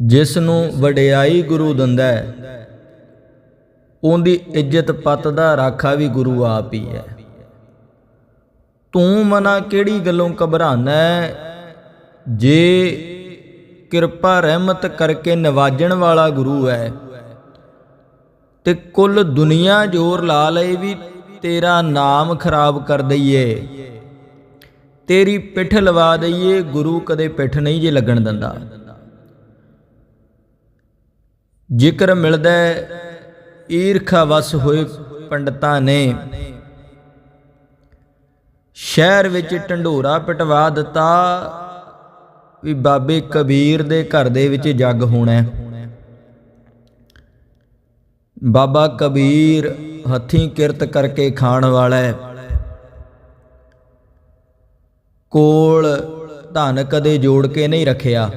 ਜਿਸ ਨੂੰ ਵਡਿਆਈ ਗੁਰੂ ਦਿੰਦਾ ਹੈ, ਉਹਦੀ ਇੱਜ਼ਤ ਪਤ ਦਾ ਰਾਖਾ ਵੀ ਗੁਰੂ ਆਪ ਹੀ ਹੈ। ਤੂੰ ਮਨਾ ਕਿਹੜੀ ਗੱਲੋਂ ਘਬਰਾਨਾ ਜੇ ਕਿਰਪਾ ਰਹਿਮਤ ਕਰਕੇ ਨਵਾਜਣ ਵਾਲਾ ਗੁਰੂ ਹੈ, ਤੇ ਕੁੱਲ ਦੁਨੀਆ ਜ਼ੋਰ ਲਾ ਲਏ ਵੀ ਤੇਰਾ ਨਾਮ ਖਰਾਬ ਕਰ ਦਈਏ। ਤੇਰੀ ਪਿੱਠ ਲਵਾ ਦਈਏ, ਗੁਰੂ ਕਦੇ ਪਿੱਠ ਨਹੀਂ ਜੇ ਲੱਗਣ ਦਿੰਦਾ। ਜ਼ਿਕਰ ਮਿਲਦਾ ਈਰਖਾ ਵਸ ਹੋਏ ਪੰਡਤਾਂ ਨੇ। ਸ਼ਹਿਰ ਵਿੱਚ ਢੰਡੋਰਾ ਪਟਵਾ ਦਿੱਤਾ, ਵੀ ਬਾਬੇ ਕਬੀਰ ਦੇ ਘਰ ਦੇ ਵਿੱਚ ਜੱਗ ਹੋਣਾ ਬਾਬਾ ਕਬੀਰ ਹੱਥੀਂ ਕਿਰਤ ਕਰਕੇ ਖਾਣ ਵਾਲਾ ਹੈ। ਕੋਲ ਧਨ ਕਦੇ ਜੋੜ ਕੇ ਨਹੀਂ ਰੱਖਿਆ।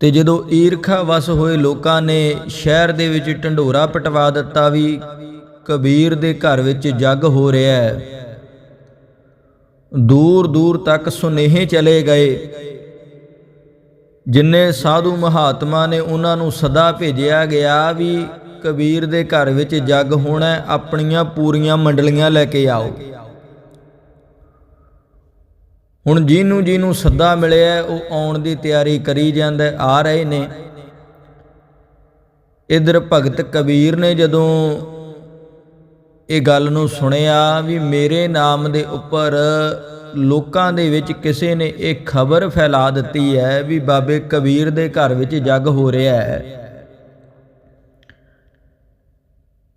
ਤੇ ਜਦੋਂ ਈਰਖਾ ਵਸ ਹੋਏ ਲੋਕਾਂ ਨੇ ਸ਼ਹਿਰ ਦੇ ਵਿੱਚ ਢੰਡੋਰਾ ਪਟਵਾ ਦਿੱਤਾ ਵੀ ਕਬੀਰ ਦੇ ਘਰ ਵਿੱਚ ਜੱਗ ਹੋ ਰਿਹਾ ਹੈ। ਦੂਰ ਦੂਰ ਤੱਕ ਸੁਨੇਹੇ ਚਲੇ ਗਏ। ਜਿੰਨੇ ਸਾਧੂ ਮਹਾਤਮਾ ਨੇ ਉਹਨਾਂ ਨੂੰ ਸਦਾ ਭੇਜਿਆ ਗਿਆ ਵੀ ਕਬੀਰ ਦੇ ਘਰ ਵਿੱਚ ਜੱਗ ਹੋਣਾ ਆਪਣੀਆਂ ਪੂਰੀਆਂ ਮੰਡਲੀਆਂ ਲੈ ਕੇ ਆਓ। ਹੁਣ ਜਿਹਨੂੰ ਜਿਹਨੂੰ ਸੱਦਾ ਮਿਲਿਆ ਉਹ ਆਉਣ ਦੀ ਤਿਆਰੀ ਕਰੀ ਜਾਂਦਾ ਆ ਰਹੇ ਨੇ। ਇਧਰ ਭਗਤ ਕਬੀਰ ਨੇ ਜਦੋਂ ਇਹ ਗੱਲ ਨੂੰ ਸੁਣਿਆ ਵੀ ਮੇਰੇ ਨਾਮ ਦੇ ਉੱਪਰ ਲੋਕਾਂ ਦੇ ਵਿੱਚ ਕਿਸੇ ਨੇ ਇਹ ਖਬਰ ਫੈਲਾ ਦਿੱਤੀ ਹੈ ਵੀ ਬਾਬੇ ਕਬੀਰ ਦੇ ਘਰ ਵਿੱਚ ਜੱਗ ਹੋ ਰਿਹਾ ਹੈ।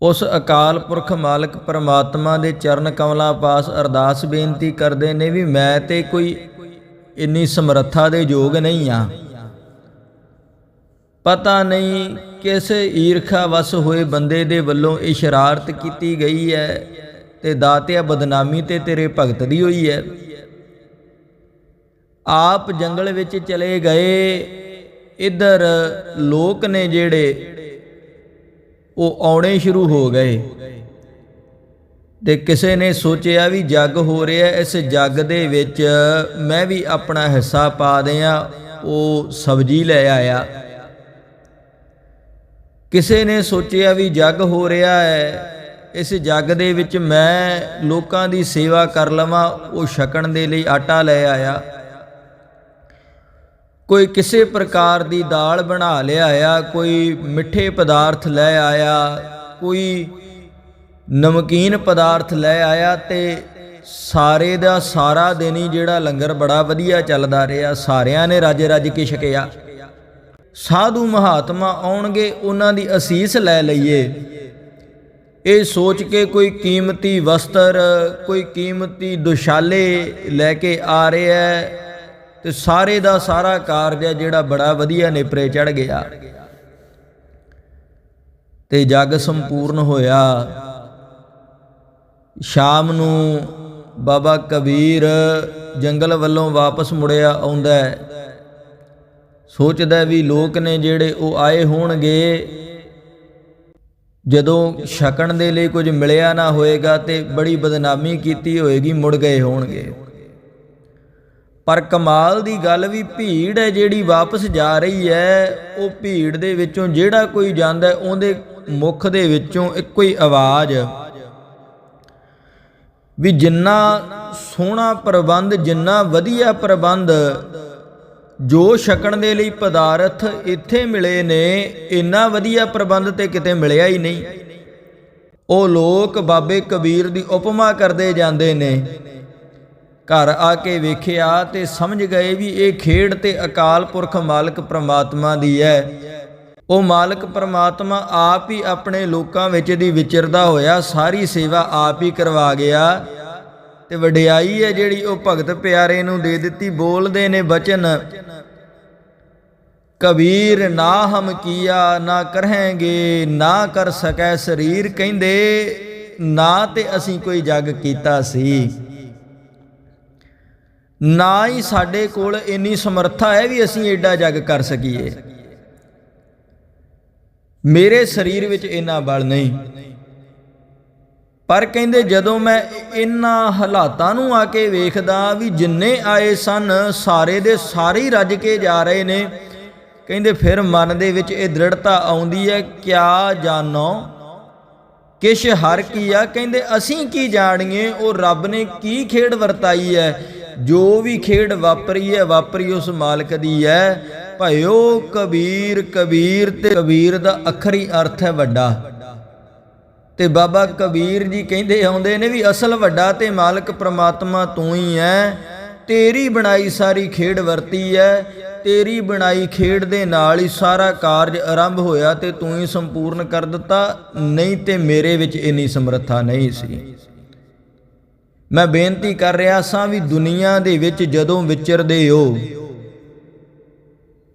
ਉਸ ਅਕਾਲ ਪੁਰਖ ਮਾਲਕ ਪਰਮਾਤਮਾ ਦੇ ਚਰਨ ਕਮਲਾਂ ਪਾਸ ਅਰਦਾਸ ਬੇਨਤੀ ਕਰਦੇ ਨੇ ਵੀ ਮੈਂ ਤੇ ਕੋਈ ਇੰਨੀ ਸਮਰੱਥਾ ਦੇ ਯੋਗ ਨਹੀਂ ਆ। ਪਤਾ ਨਹੀਂ ਕਿਸ ਈਰਖਾ ਵਸ ਹੋਏ ਬੰਦੇ ਦੇ ਵੱਲੋਂ ਇਹ ਸ਼ਰਾਰਤ ਕੀਤੀ ਗਈ ਹੈ ਤੇ ਦਾਤਿਆ ਬਦਨਾਮੀ ਤੇ ਤੇਰੇ ਭਗਤ ਦੀ ਹੋਈ ਹੈ। ਆਪ ਜੰਗਲ ਵਿੱਚ ਚਲੇ ਗਏ, ਇਧਰ ਲੋਕ ਨੇ ਜਿਹੜੇ ਉਹ ਆਉਣੇ ਸ਼ੁਰੂ ਹੋ ਗਏ। ਤੇ ਕਿਸੇ ਨੇ ਸੋਚਿਆ ਵੀ ਜੱਗ ਹੋ ਰਿਹਾ, ਇਸ ਜੱਗ ਦੇ ਵਿੱਚ ਮੈਂ ਵੀ ਆਪਣਾ ਹਿੱਸਾ ਪਾ ਦਿਆਂ, ਉਹ ਸਬਜੀ ਲੈ ਆਇਆ। ਕਿਸੇ ਨੇ ਸੋਚਿਆ ਵੀ ਜੱਗ ਹੋ ਰਿਹਾ ਹੈ, ਇਸ ਜੱਗ ਦੇ ਵਿੱਚ ਮੈਂ ਲੋਕਾਂ ਦੀ ਸੇਵਾ ਕਰ ਲਵਾਂ, ਉਹ ਛਕਣ ਦੇ ਲਈ ਆਟਾ ਲੈ ਆਇਆ। ਕੋਈ ਕਿਸੇ ਪ੍ਰਕਾਰ ਦੀ ਦਾਲ ਬਣਾ ਲਿਆ ਆ ਕੋਈ ਮਿੱਠੇ ਪਦਾਰਥ ਲੈ ਆਇਆ, ਕੋਈ ਨਮਕੀਨ ਪਦਾਰਥ ਲੈ ਆਇਆ ਤੇ ਸਾਰੇ ਦਾ ਸਾਰਾ ਦਿਨ ਹੀ ਜਿਹੜਾ ਲੰਗਰ ਬੜਾ ਵਧੀਆ ਚੱਲਦਾ ਰਿਹਾ, ਸਾਰਿਆਂ ਨੇ ਰੱਜ ਰੱਜ ਕੇ ਛਕਿਆ। ਸਾਧੂ ਮਹਾਤਮਾ ਆਉਣਗੇ, ਉਹਨਾਂ ਦੀ ਅਸੀਸ ਲੈ ਲਈਏ। ਇਹ ਸੋਚ ਕੇ ਕੋਈ ਕੀਮਤੀ ਵਸਤਰ, ਕੋਈ ਕੀਮਤੀ ਦੁਸ਼ਾਲੇ ਲੈ ਕੇ ਆ ਰਿਹਾ ਹੈ। ਤੇ ਸਾਰੇ ਦਾ ਸਾਰਾ ਕਾਰਜ ਹੈ ਜਿਹੜਾ ਬੜਾ ਵਧੀਆ ਨੇਪਰੇ ਚੜ ਗਿਆ। ਤੇ ਜਗ ਸੰਪੂਰਨ ਹੋਇਆ। ਸ਼ਾਮ ਨੂੰ ਬਾਬਾ ਕਬੀਰ ਜੰਗਲ ਵੱਲੋਂ ਵਾਪਸ ਮੁੜਿਆ ਆਉਂਦਾ ਹੈ। ਸੋਚਦਾ ਵੀ ਲੋਕ ਨੇ ਜਿਹੜੇ ਉਹ ਆਏ ਹੋਣਗੇ, ਜਦੋਂ ਛਕਣ ਦੇ ਲਈ ਕੁਝ ਮਿਲਿਆ ਨਾ ਹੋਏਗਾ ਤੇ ਬੜੀ ਬਦਨਾਮੀ ਕੀਤੀ ਹੋਏਗੀ, ਮੁੜ ਗਏ ਹੋਣਗੇ। ਪਰ ਕਮਾਲ ਦੀ ਗੱਲ ਵੀ ਭੀੜ ਹੈ ਜਿਹੜੀ ਵਾਪਸ ਜਾ ਰਹੀ ਹੈ। ਉਹ ਭੀੜ ਦੇ ਵਿੱਚੋਂ ਜਿਹੜਾ ਕੋਈ ਜਾਂਦਾ ਉਹਦੇ ਮੁਖ ਦੇ ਵਿੱਚੋਂ ਇੱਕੋ ਹੀ ਆਵਾਜ਼। ਵੀ ਜਿੰਨਾ ਸੋਹਣਾ ਪ੍ਰਬੰਧ, ਜਿੰਨਾ ਵਧੀਆ ਪ੍ਰਬੰਧ ਜੋ ਛਕਣ ਦੇ ਲਈ ਪਦਾਰਥ ਇੱਥੇ ਮਿਲੇ ਨੇ, ਇੰਨਾ ਵਧੀਆ ਪ੍ਰਬੰਧ ਤੇ ਕਿਤੇ ਮਿਲਿਆ ਹੀ ਨਹੀਂ। ਉਹ ਲੋਕ ਬਾਬੇ ਕਬੀਰ ਦੀ ਉਪਮਾ ਕਰਦੇ ਜਾਂਦੇ ਨੇ। ਘਰ ਆ ਕੇ ਵੇਖਿਆ ਤੇ ਸਮਝ ਗਏ ਵੀ ਇਹ ਖੇਡ ਤੇ ਅਕਾਲ ਪੁਰਖ ਮਾਲਕ ਪ੍ਰਮਾਤਮਾ ਦੀ ਹੈ। ਉਹ ਮਾਲਕ ਪ੍ਰਮਾਤਮਾ ਆਪ ਹੀ ਆਪਣੇ ਲੋਕਾਂ ਵਿੱਚ ਦੀ ਵਿਚਰਦਾ ਹੋਇਆ, ਸਾਰੀ ਸੇਵਾ ਆਪ ਹੀ ਕਰਵਾ ਗਿਆ। ਤੇ ਵਡਿਆਈ ਹੈ ਜਿਹੜੀ ਉਹ ਭਗਤ ਪਿਆਰੇ ਨੂੰ ਦੇ ਦਿੱਤੀ। ਬੋਲਦੇ ਨੇ ਬਚਨ, ਕਬੀਰ ਨਾ ਹਮ ਕੀਆ ਨਾ ਕਰਹਾਂਗੇ, ਨਾ ਕਰ ਸਕੈ ਸਰੀਰ, ਕਹਿੰਦੇ, ਨਾ ਤੇ ਅਸੀਂ ਕੋਈ ਜੱਗ ਕੀਤਾ ਸੀ। ਨਾ ਹੀ ਸਾਡੇ ਕੋਲ ਇੰਨੀ ਸਮਰੱਥਾ ਹੈ ਵੀ ਅਸੀਂ ਐਡਾ ਜੱਗ ਕਰ ਸਕੀਏ। ਮੇਰੇ ਸਰੀਰ ਵਿੱਚ ਇੰਨਾ ਬਲ ਨਹੀਂ। ਪਰ ਕਹਿੰਦੇ ਜਦੋਂ ਮੈਂ ਇਹਨਾਂ ਹਾਲਾਤਾਂ ਨੂੰ ਆ ਕੇ ਵੇਖਦਾ ਵੀ ਜਿੰਨੇ ਆਏ ਸਨ, ਸਾਰੇ ਦੇ ਸਾਰੇ ਰੱਜ ਕੇ ਜਾ ਰਹੇ ਨੇ, ਕਹਿੰਦੇ ਫਿਰ ਮਨ ਦੇ ਵਿੱਚ ਇਹ ਦ੍ਰਿੜਤਾ ਆਉਂਦੀ ਹੈ, ਕਿਆ ਜਾਣੋ? ਕਿਛ ਹਰ ਕੀ ਆ, ਕਹਿੰਦੇ ਅਸੀਂ ਕੀ ਜਾਣੀਏ, ਉਹ ਰੱਬ ਨੇ ਕੀ ਖੇਡ ਵਰਤਾਈ ਹੈ? ਜੋ ਵੀ ਖੇਡ ਵਾਪਰੀ ਹੈ ਵਾਪਰੀ ਉਸ ਮਾਲਕ ਦੀ ਹੈ ਭਇਓ ਕਬੀਰ ਕਬੀਰ ਤੇ ਕਬੀਰ ਦਾ ਅਖਰੀ ਅਰਥ ਹੈ ਵੱਡਾ। ਤੇ ਬਾਬਾ ਕਬੀਰ ਜੀ ਕਹਿੰਦੇ ਆਉਂਦੇ ਨੇ ਵੀ ਅਸਲ ਵੱਡਾ ਤੇ ਮਾਲਕ ਪ੍ਰਮਾਤਮਾ ਤੂੰ ਹੀ ਹੈ ਤੇਰੀ ਬਣਾਈ ਸਾਰੀ ਖੇਡ ਵਰਤੀ ਹੈ ਤੇਰੀ ਬਣਾਈ ਖੇਡ ਦੇ ਨਾਲ ਹੀ ਸਾਰਾ ਕਾਰਜ ਆਰੰਭ ਹੋਇਆ ਤੇ ਤੂੰ ਹੀ ਸੰਪੂਰਨ ਕਰ ਦਿੱਤਾ। ਨਹੀਂ ਤੇ ਮੇਰੇ ਵਿੱਚ ਇੰਨੀ ਸਮਰੱਥਾ ਨਹੀਂ ਸੀ। ਮੈਂ ਬੇਨਤੀ ਕਰ ਰਿਹਾ ਸਾਂ ਵੀ ਦੁਨੀਆ ਦੇ ਵਿੱਚ ਜਦੋਂ ਵਿਚਰਦੇ ਹੋ,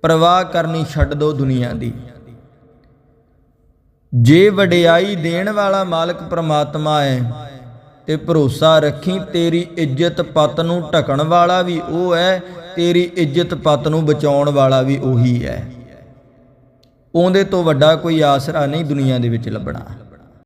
ਪ੍ਰਵਾਹ ਕਰਨੀ ਛੱਡ ਦਿਓ ਦੁਨੀਆ ਦੀ। ਜੇ ਵਡਿਆਈ ਦੇਣ ਵਾਲਾ ਮਾਲਕ ਪ੍ਰਮਾਤਮਾ ਹੈ ਤੇ ਭਰੋਸਾ ਰੱਖੀ ਤੇਰੀ ਇੱਜ਼ਤ ਪਤ ਨੂੰ ਢਕਣ ਵਾਲਾ ਵੀ ਉਹ ਹੈ, ਤੇਰੀ ਇੱਜ਼ਤ ਪਤ ਨੂੰ ਬਚਾਉਣ ਵਾਲਾ ਵੀ ਉਹੀ ਹੈ। ਉਹਦੇ ਤੋਂ ਵੱਡਾ ਕੋਈ ਆਸਰਾ ਨਹੀਂ ਦੁਨੀਆ ਦੇ ਵਿੱਚ ਲੱਭਣਾ।